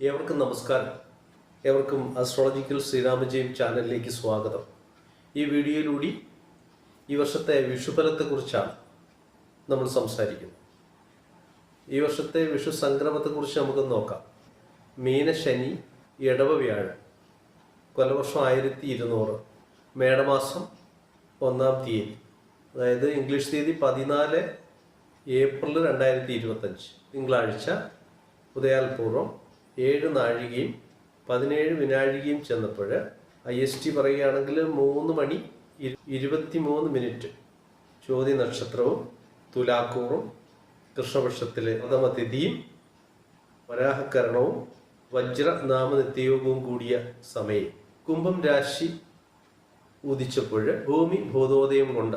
ഏവർക്കും നമസ്കാരം. ഏവർക്കും അസ്ട്രോളജിക്കൽ ശ്രീരാമജയം ചാനലിലേക്ക് സ്വാഗതം. ഈ വീഡിയോയിലൂടെ ഈ വർഷത്തെ വിഷുഫലത്തെക്കുറിച്ചാണ് നമ്മൾ സംസാരിക്കുന്നത്. ഈ വർഷത്തെ വിഷു സംക്രമത്തെക്കുറിച്ച് നമുക്ക് നോക്കാം. മീനശനി ഇടവ വ്യാഴം. കൊലവർഷം ആയിരത്തി ഇരുന്നൂറ് മേടമാസം ഒന്നാം തീയതി. അതായത് ഇംഗ്ലീഷ് തീയതി പതിനാല് ഏപ്രിൽ രണ്ടായിരത്തി ഇരുപത്തഞ്ച് തിങ്കളാഴ്ച ഉദയാൽപൂർവം ഏഴ് നാഴികയും പതിനേഴ് വിനാഴികയും ചെന്നപ്പോൾ ഐ എസ് ടി പറയുകയാണെങ്കിൽ മൂന്ന് മണി ഇരു- ഇരുപത്തി മൂന്ന് മിനിറ്റ്. ചോദ്യ നക്ഷത്രവും തുലാക്കൂറും കൃഷ്ണപക്ഷത്തിലെ പ്രഥമതിഥിയും വരാഹകരണവും വജ്ര നാമനിത്യയോഗവും കൂടിയ സമയം. കുംഭം രാശി ഉദിച്ചപ്പോൾ ഭൂമി ഭൂതോദയം കൊണ്ട്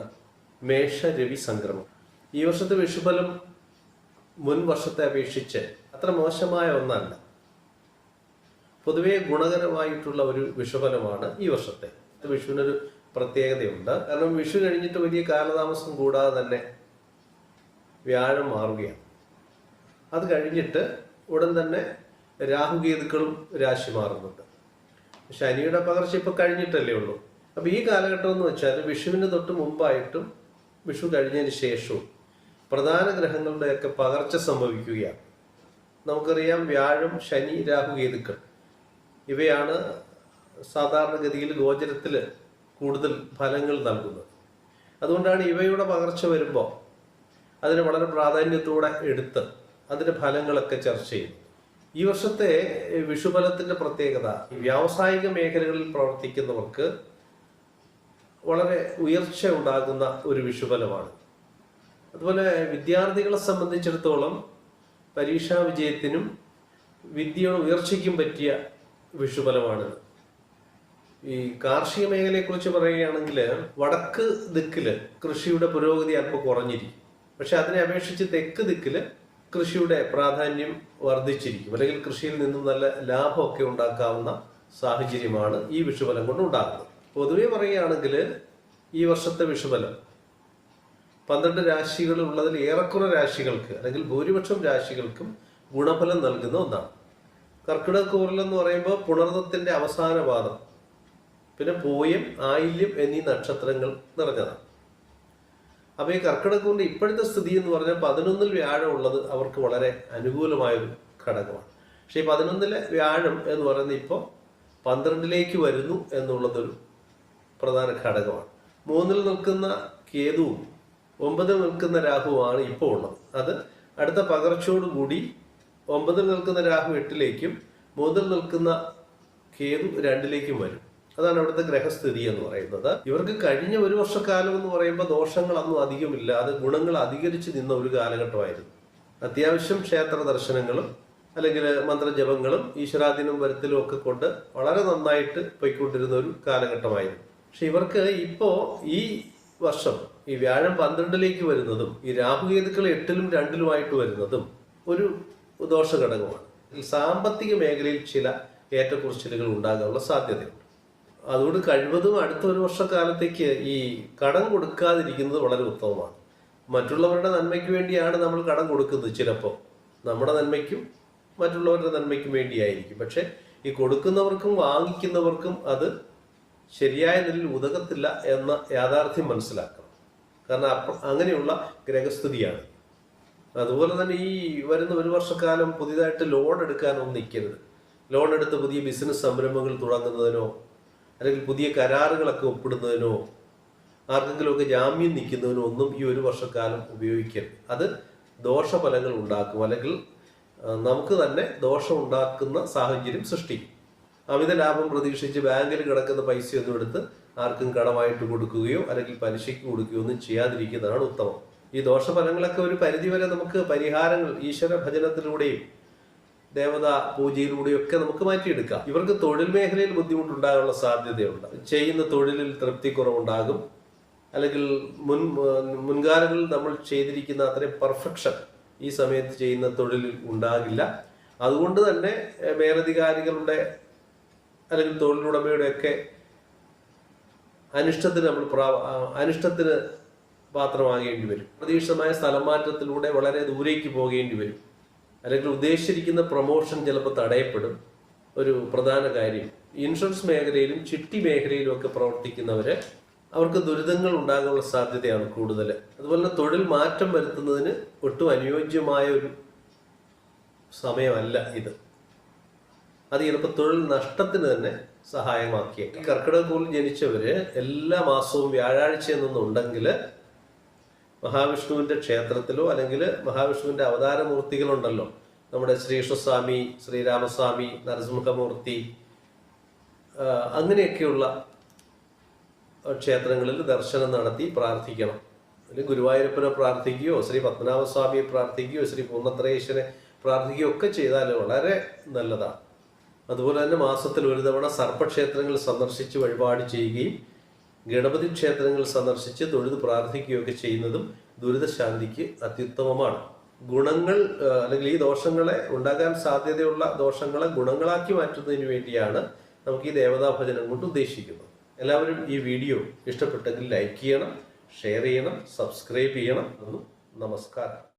മേഷ രവി സംക്രമം. ഈ വർഷത്തെ വിഷുഫലം മുൻ വർഷത്തെ അപേക്ഷിച്ച് അത്ര മോശമായ ഒന്നല്ല. പൊതുവേ ഗുണകരമായിട്ടുള്ള ഒരു വിഷുഫലമാണ് ഈ വർഷത്തെ. വിഷുവിനൊരു പ്രത്യേകതയുണ്ട്. കാരണം വിഷു കഴിഞ്ഞിട്ട് വലിയ കാലതാമസം കൂടാതെ തന്നെ വ്യാഴം മാറുകയാണ്. അത് കഴിഞ്ഞിട്ട് ഉടൻ തന്നെ രാഹുകേതുക്കളും രാശി മാറുന്നുണ്ട്. ശനിയുടെ പകർച്ച ഇപ്പൊ കഴിഞ്ഞിട്ടല്ലേ ഉള്ളൂ. അപ്പൊ ഈ കാലഘട്ടം എന്ന് വെച്ചാൽ വിഷുവിന് തൊട്ട് മുമ്പായിട്ടും വിഷു കഴിഞ്ഞതിന് ശേഷവും പ്രധാന ഗ്രഹങ്ങളുടെയൊക്കെ പകർച്ച സംഭവിക്കുകയാണ്. നമുക്കറിയാം വ്യാഴം ശനി രാഹുകേതുക്കൾ. ഇവയാണ് സാധാരണഗതിയിൽ ഗോചരത്തിൽ കൂടുതൽ ഫലങ്ങൾ നൽകുന്നത്. അതുകൊണ്ടാണ് ഇവയുടെ പകർച്ച വരുമ്പോൾ അതിന് വളരെ പ്രാധാന്യത്തോടെ എടുത്ത് അതിന്റെ ഫലങ്ങളൊക്കെ ചർച്ച ചെയ്യും ഈ വർഷത്തെ വിഷുഫലത്തിന്റെ പ്രത്യേകത വ്യാവസായിക മേഖലകളിൽ പ്രവർത്തിക്കുന്നവർക്ക് വളരെ ഉയർച്ച ഉണ്ടാകുന്ന ഒരു വിഷുഫലമാണ്. അതുപോലെ വിദ്യാർത്ഥികളെ സംബന്ധിച്ചിടത്തോളം പരീക്ഷാ വിജയത്തിനും വിദ്യയുടെ ഉയർച്ചയ്ക്കും പറ്റിയ വിഷുഫലമാണിത് ഈ കാർഷിക മേഖലയെക്കുറിച്ച് പറയുകയാണെങ്കിൽ വടക്ക് ദിക്കിൽ കൃഷിയുടെ പുരോഗതി അല്പം കുറഞ്ഞിരിക്കും. പക്ഷെ അതിനെ അപേക്ഷിച്ച് തെക്ക് ദിക്കിൽ കൃഷിയുടെ പ്രാധാന്യം വർദ്ധിച്ചിരിക്കും. അല്ലെങ്കിൽ കൃഷിയിൽ നിന്നും നല്ല ലാഭമൊക്കെ ഉണ്ടാക്കാവുന്ന സാഹചര്യമാണ് ഈ വിഷുഫലം കൊണ്ട് ഉണ്ടാകുന്നത്. പൊതുവെ പറയുകയാണെങ്കിൽ ഈ വർഷത്തെ വിഷുഫലം പന്ത്രണ്ട് രാശികളിൽ ഉള്ളതിൽ ഏറെക്കുറെ രാശികൾക്ക് അല്ലെങ്കിൽ ഭൂരിപക്ഷം രാശികൾക്കും ഗുണഫലം നൽകുന്ന ഒന്നാണ്. കർക്കിടക കൂറൽ എന്ന് പറയുമ്പോൾ പുണർന്നത്തിന്റെ അവസാന പാദം. പിന്നെ പൂയം ആയില്യം എന്നീ നക്ഷത്രങ്ങൾ നിറഞ്ഞതാണ് അപ്പൊ ഈ കർക്കിടകൂറിന്റെ ഇപ്പോഴത്തെ സ്ഥിതി എന്ന് പറഞ്ഞാൽ പതിനൊന്നിൽ വ്യാഴം ഉള്ളത് അവർക്ക് വളരെ അനുകൂലമായ ഒരു ഘടകമാണ്. പക്ഷേ ഈ പതിനൊന്നിലെ വ്യാഴം എന്ന് പറയുന്നത് ഇപ്പോൾ പന്ത്രണ്ടിലേക്ക് വരുന്നു എന്നുള്ളതൊരു പ്രധാന ഘടകമാണ്. മൂന്നിൽ നിൽക്കുന്ന കേതുവും ഒമ്പതിൽ നിൽക്കുന്ന രാഹുവാണ് ഇപ്പോൾ ഉള്ളത്. അത് അടുത്ത പകർച്ചയോടുകൂടി ഒമ്പതിൽ നിൽക്കുന്ന രാഹു എട്ടിലേക്കും മൂന്നിൽ നിൽക്കുന്ന കേതു രണ്ടിലേക്കും വരും. അതാണ് അവിടുത്തെ ഗ്രഹസ്ഥിതി എന്ന് പറയുന്നത്. ഇവർക്ക് കഴിഞ്ഞ ഒരു വർഷക്കാലം എന്ന് പറയുമ്പോൾ ദോഷങ്ങളൊന്നും അധികമില്ല. അത് ഗുണങ്ങൾ അധികരിച്ച് നിന്ന ഒരു കാലഘട്ടമായിരുന്നു. അത്യാവശ്യം ക്ഷേത്ര ദർശനങ്ങളും അല്ലെങ്കിൽ മന്ത്രജപങ്ങളും ഈശ്വരാധീനം വരുത്തലും ഒക്കെ കൊണ്ട് വളരെ നന്നായിട്ട് പോയിക്കൊണ്ടിരുന്ന ഒരു കാലഘട്ടമായിരുന്നു. പക്ഷെ ഇവർക്ക് ഇപ്പോ ഈ വർഷം ഈ വ്യാഴം പന്ത്രണ്ടിലേക്ക് വരുന്നതും ഈ രാഹുകേതുക്കൾ എട്ടിലും രണ്ടിലുമായിട്ട് വരുന്നതും ഒരു ദോഷഘടകമാണ്. ഘടകമാണ് സാമ്പത്തിക മേഖലയിൽ ചില ഏറ്റക്കുറച്ചിലുകൾ ഉണ്ടാകാനുള്ള സാധ്യതയുണ്ട്. അതുകൊണ്ട് കഴിവതും അടുത്ത ഒരു വർഷക്കാലത്തേക്ക് ഈ കടം കൊടുക്കാതിരിക്കുന്നത് വളരെ ഉത്തമമാണ്. മറ്റുള്ളവരുടെ നന്മയ്ക്ക് വേണ്ടിയാണ് നമ്മൾ കടം കൊടുക്കുന്നത് ചിലപ്പോൾ. നമ്മുടെ നന്മയ്ക്കും മറ്റുള്ളവരുടെ നന്മയ്ക്കും വേണ്ടിയായിരിക്കും. പക്ഷെ ഈ കൊടുക്കുന്നവർക്കും വാങ്ങിക്കുന്നവർക്കും അത് ശരിയായ നിലയിൽ ഉതകത്തില്ല എന്ന യാഥാർത്ഥ്യം മനസ്സിലാക്കണം. കാരണം അങ്ങനെയുള്ള ഗ്രഹസ്ഥിതിയാണ്. അതുപോലെ തന്നെ ഈ വരുന്ന ഒരു വർഷക്കാലം പുതിയതായിട്ട് ലോൺ എടുക്കാനൊന്നും നിൽക്കരുത്. ലോൺ എടുത്ത് പുതിയ ബിസിനസ് സംരംഭങ്ങൾ തുടങ്ങുന്നതിനോ അല്ലെങ്കിൽ പുതിയ കരാറുകളൊക്കെ ഒപ്പിടുന്നതിനോ ആർക്കെങ്കിലുമൊക്കെ ജാമ്യം നിൽക്കുന്നതിനോ ഒന്നും ഈ ഒരു വർഷക്കാലം ഉപയോഗിക്കരുത്. അത് ദോഷഫലങ്ങൾ ഉണ്ടാക്കും. അല്ലെങ്കിൽ നമുക്ക് തന്നെ ദോഷം ഉണ്ടാക്കുന്ന സാഹചര്യം സൃഷ്ടിക്കും. അമിത ലാഭം പ്രതീക്ഷിച്ച് ബാങ്കിൽ കിടക്കുന്ന പൈസയൊന്നും എടുത്ത് ആർക്കും കടമായിട്ട് കൊടുക്കുകയോ അല്ലെങ്കിൽ പലിശയ്ക്ക് കൊടുക്കുകയോ ഒന്നും ചെയ്യാതിരിക്കുന്നതാണ് ഉത്തമം. ഈ ദോഷഫലങ്ങളൊക്കെ ഒരു പരിധിവരെ നമുക്ക് പരിഹാരങ്ങൾ ഈശ്വര ഭജനത്തിലൂടെയും ദേവതാ പൂജയിലൂടെയും ഒക്കെ നമുക്ക് മാറ്റിയെടുക്കാം. ഇവർക്ക് തൊഴിൽ മേഖലയിൽ ബുദ്ധിമുട്ടുണ്ടാകാനുള്ള സാധ്യതയുണ്ട്. ചെയ്യുന്ന തൊഴിലിൽ തൃപ്തി കുറവുണ്ടാകും. അല്ലെങ്കിൽ മുൻ മുൻകാലങ്ങളിൽ നമ്മൾ ചെയ്തിരിക്കുന്ന അത്രയും പെർഫെക്ഷൻ ഈ സമയത്ത് ചെയ്യുന്ന തൊഴിലിൽ ഉണ്ടാകില്ല. അതുകൊണ്ട് തന്നെ മേലധികാരികളുടെ അല്ലെങ്കിൽ തൊഴിലുടമയുടെ ഒക്കെ അനിഷ്ടത്തിന് നമ്മൾ പ്രാ- അനിഷ്ടത്തിന് പാത്രമാകേണ്ടി വരും. പ്രതീക്ഷിതമായ സ്ഥലം മാറ്റത്തിലൂടെ വളരെ ദൂരേക്ക് പോകേണ്ടി വരും. അല്ലെങ്കിൽ ഉദ്ദേശിച്ചിരിക്കുന്ന പ്രൊമോഷൻ ചിലപ്പോൾ തടയപ്പെടും. ഒരു പ്രധാന കാര്യം. ഇൻഷുറൻസ് മേഖലയിലും ചിട്ടി മേഖലയിലും ഒക്കെ പ്രവർത്തിക്കുന്നവര് അവർക്ക് ദുരിതങ്ങൾ ഉണ്ടാകാനുള്ള സാധ്യതയാണ് കൂടുതൽ അതുപോലെ തൊഴിൽ മാറ്റം വരുത്തുന്നതിന് ഒട്ടും അനുയോജ്യമായ ഒരു സമയമല്ല ഇത്. അത് ചിലപ്പോൾ തൊഴിൽ നഷ്ടത്തിന് തന്നെ സഹായമാക്കിയേക്കാം. കർക്കിടക കൂറിൽ ജനിച്ചവര് എല്ലാ മാസവും വ്യാഴാഴ്ച എന്നൊന്നുണ്ടെങ്കിൽ മഹാവിഷ്ണുവിന്റെ ക്ഷേത്രത്തിലോ അല്ലെങ്കിൽ മഹാവിഷ്ണുവിന്റെ അവതാരമൂർത്തികളുണ്ടല്ലോ. നമ്മുടെ ശ്രീകൃഷ്ണസ്വാമി ശ്രീരാമസ്വാമി നരസിംഹമൂർത്തി അങ്ങനെയൊക്കെയുള്ള ക്ഷേത്രങ്ങളിൽ ദർശനം നടത്തി പ്രാർത്ഥിക്കണം. അല്ലെങ്കിൽ ഗുരുവായൂരപ്പനെ പ്രാർത്ഥിക്കുകയോ ശ്രീ പത്മനാഭസ്വാമിയെ പ്രാർത്ഥിക്കുകയോ ശ്രീ പൂർണത്രയേശ്വരെ പ്രാർത്ഥിക്കുകയോ ഒക്കെ ചെയ്താൽ വളരെ നല്ലതാണ്. അതുപോലെ തന്നെ മാസത്തിൽ ഒരു തവണ സർപ്പക്ഷേത്രങ്ങൾ സന്ദർശിച്ച് വഴിപാട് ചെയ്യുകയും ഗണപതി ക്ഷേത്രങ്ങൾ സന്ദർശിച്ച് തൊഴുത് പ്രാർത്ഥിക്കുകയൊക്കെ ചെയ്യുന്നതും ദുരിതശാന്തിക്ക് അത്യുത്തമമാണ്. ഗുണങ്ങൾ അല്ലെങ്കിൽ ഈ ദോഷങ്ങളെ ഉണ്ടാകാൻ സാധ്യതയുള്ള ദോഷങ്ങളെ ഗുണങ്ങളാക്കി മാറ്റുന്നതിന് വേണ്ടിയാണ് നമുക്ക് ഈ ദേവതാ ഭജനം കൊണ്ട് ഉദ്ദേശിക്കുന്നത്. എല്ലാവരും ഈ വീഡിയോ ഇഷ്ടപ്പെട്ടെങ്കിൽ ലൈക്ക് ചെയ്യണം ഷെയർ ചെയ്യണം സബ്സ്ക്രൈബ് ചെയ്യണം. നമസ്കാരം.